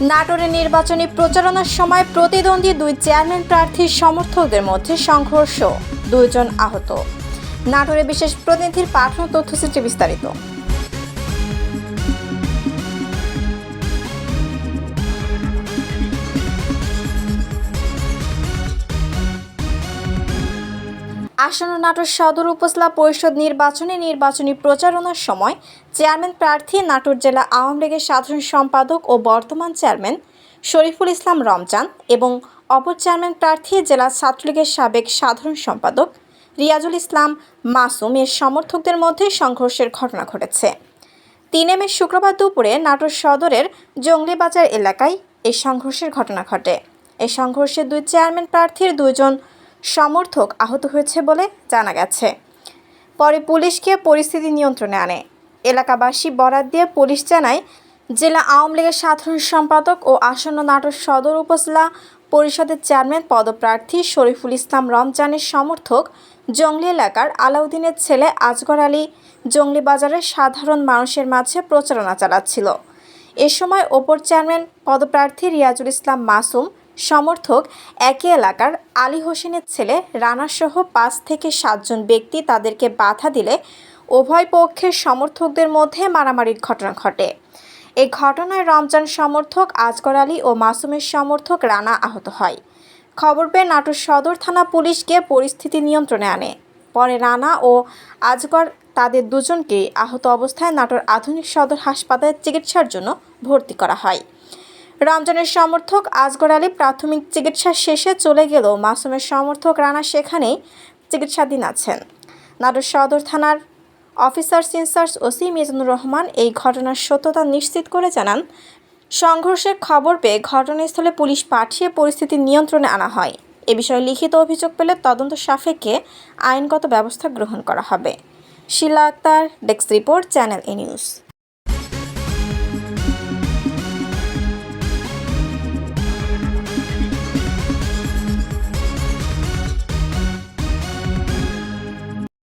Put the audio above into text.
নাটোরে নির্বাচনী প্রচারণার সময় প্রতিদ্বন্দ্বী দুই চেয়ারম্যান প্রার্থীর সমর্থকদের মধ্যে সংঘর্ষ, দুইজন আহত। নাটোরে বিশেষ প্রতিনিধির পাঠানো তথ্যচিত্রে বিস্তারিত। আসন্ন নাটোর সদর উপজেলা পরিষদ নির্বাচনে নির্বাচনী প্রচারণার সময় চেয়ারম্যান প্রার্থী নাটোর জেলা আওয়ামী লীগের সাধারণ সম্পাদক ও বর্তমান চেয়ারম্যান শরীফুল ইসলাম রমজান এবং অপর চেয়ারম্যান প্রার্থী জেলা ছাত্রলীগের সাবেক সাধারণ সম্পাদক রিয়াজুল ইসলাম মাসুম এর সমর্থকদের মধ্যে সংঘর্ষের ঘটনা ঘটেছে। তিনে মে শুক্রবার দুপুরে নাটোর সদরের জঙ্গলিবাজার এলাকায় এই সংঘর্ষের ঘটনা ঘটে। এই সংঘর্ষে দুই চেয়ারম্যান প্রার্থীর দুইজন সমর্থক আহত হয়েছে বলে জানা গেছে। পরে পুলিশকে পরিস্থিতি নিয়ন্ত্রণে আনে। এলাকাবাসী বরাত দিয়ে পুলিশ জানায়, জেলা আওয়ামী লীগের সাধারণ সম্পাদক ও আসন্ন নাটোর সদর উপজেলা পরিষদের চেয়ারম্যান পদপ্রার্থী শরীফুল ইসলাম রমজানের সমর্থক জঙ্গলি এলাকার আলাউদ্দিনের ছেলে আজগর আলী জঙ্গলি বাজারের সাধারণ মানুষের মাঝে প্রচারণা চালাচ্ছিল। এ সময় ওপর চেয়ারম্যান পদপ্রার্থী রিয়াজুল ইসলাম মাসুম সমর্থক একই এলাকার আলী হোসেনের ছেলে রানাসহ পাঁচ থেকে সাতজন ব্যক্তি তাদেরকে বাধা দিলে উভয় পক্ষের সমর্থকদের মধ্যে মারামারির ঘটনা ঘটে। এই ঘটনায় রমজান সমর্থক আজগর আলী ও মাসুমের সমর্থক রানা আহত হয়। খবর পেয়ে নাটোর সদর থানা পুলিশ গিয়ে পরিস্থিতি নিয়ন্ত্রণে আনে। পরে রানা ও আজগর তাদের দুজনকেই আহত অবস্থায় নাটোর আধুনিক সদর হাসপাতালে চিকিৎসার জন্য ভর্তি করা হয়। রমজানের সমর্থক আজগর আলী প্রাথমিক চিকিৎসা শেষে চলে গেলেও মাসুমের সমর্থক রানা সেখানেই চিকিৎসাধীন আছেন। নাটোর সদর থানার officer in charge OC Mizanur Rahman এই ঘটনার সত্যতা নিশ্চিত করে জানান, সংঘর্ষের খবর পেয়ে ঘটনাস্থলে পুলিশ পাঠিয়ে পরিস্থিতি নিয়ন্ত্রণে আনা হয়। এ বিষয়ে লিখিত অভিযোগ পেলে তদন্ত সাপেক্ষে আইনগত ব্যবস্থা গ্রহণ করা হবে। Shila Akter, desk report, channel A news.